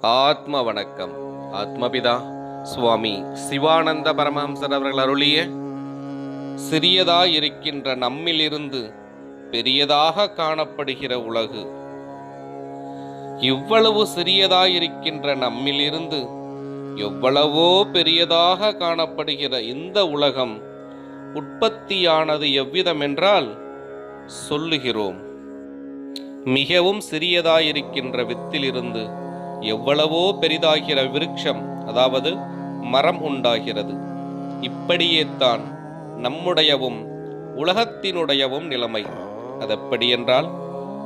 ஆத்ம வணக்கம் ஆத்மபிதா சுவாமி சிவானந்த பரமஹம்சர் அவர்கள் அருளிய சிறியதாயிருக்கின்ற நம்மிலிருந்து பெரியதாக காணப்படுகிற உலகு. இவ்வளவு சிறியதாயிருக்கின்ற நம்மிலிருந்து எவ்வளவோ பெரியதாக காணப்படுகிற இந்த உலகம் உற்பத்தியானது எவ்விதம் என்றால் சொல்லுகிறோம். மிகவும் சிறியதாயிருக்கின்ற வித்திலிருந்து எவ்வளவோ பெரிதாகிற விருட்சம் அதாவது மரம் உண்டாகிறது. இப்படியே தான் நம்முடையவும் உலகத்தினுடையவும் நிலைமை. அதெப்படி என்றால்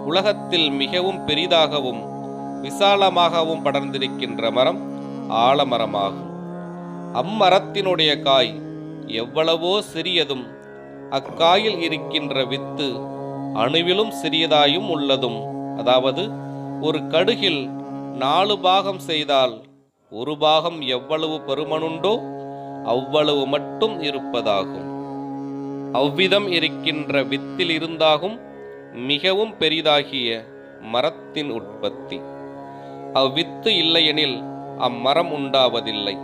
உலகத்தில் மிகவும் பெரிதாகவும் விசாலமாகவும் படர்ந்திருக்கின்ற மரம் ஆலமரமாகும். அம்மரத்தினுடைய காய் எவ்வளவோ சிறியதும் அக்காயில் இருக்கின்ற வித்து அணுவிலும் சிறியதாயும் உள்ளதும். அதாவது ஒரு கடுகில் நாலு பாகம் செய்தால் ஒரு பாகம் எவ்வளவு பெருமனுண்டோ அவ்வளவு மட்டும் இருப்பதாகும். அவ்விதம் இருக்கின்ற வித்தில் இருந்தாகும் மிகவும் பெரிதாகிய மரத்தின் உற்பத்தி. அவ்வித்து இல்லையெனில் அம்மரம் உண்டாவதில்லை.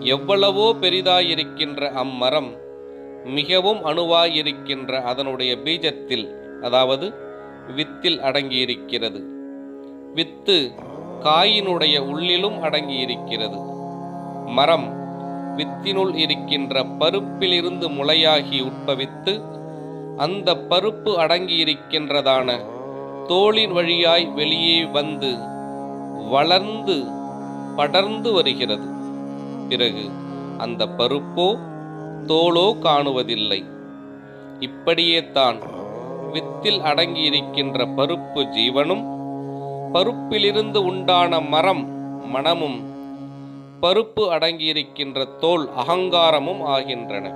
எவ்வளவோ பெரிதாயிருக்கின்ற அம்மரம் மிகவும் அணுவாயிருக்கின்ற அதனுடைய பீஜத்தில் அதாவது வித்தில் அடங்கியிருக்கிறது. வித்து காயினுடைய உள்ளிலும் அடங்கியிருக்கிறது. மரம் வித்தினுள் இருக்கின்ற பருப்பிலிருந்து முளையாகி உட்பவித்து அந்த பருப்பு அடங்கியிருக்கின்றதான தோளின் வழியாய் வெளியே வந்து வளர்ந்து படர்ந்து வருகிறது. பிறகு அந்த பருப்போ தோளோ காணுவதில்லை. இப்படியே தான் வித்தில் அடங்கியிருக்கின்ற பருப்பு ஜீவனும் பருப்பிலிருந்து உண்டான மரம் மனமும் பருப்பு அடங்கியிருக்கின்ற தோல் அகங்காரமும் ஆகின்றன.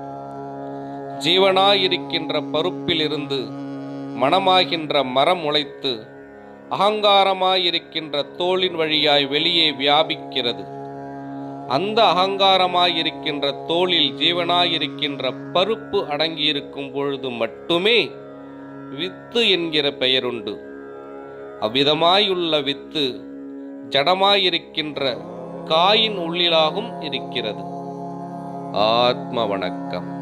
ஜீவனாயிருக்கின்ற பருப்பிலிருந்து மனமாகின்ற மரம் உழைத்து அகங்காரமாயிருக்கின்ற தோளின் வழியாய் வெளியே வியாபிக்கிறது. அந்த அகங்காரமாயிருக்கின்ற தோளில் ஜீவனாயிருக்கின்ற பருப்பு அடங்கியிருக்கும் பொழுது மட்டுமே வித்து என்கிற பெயருண்டு. அவ்விதமாயுள்ள வித்து ஜடமாயிருக்கின்ற காயின் உள்ளிலாகும் இருக்கிறது. ஆத்ம வணக்கம்.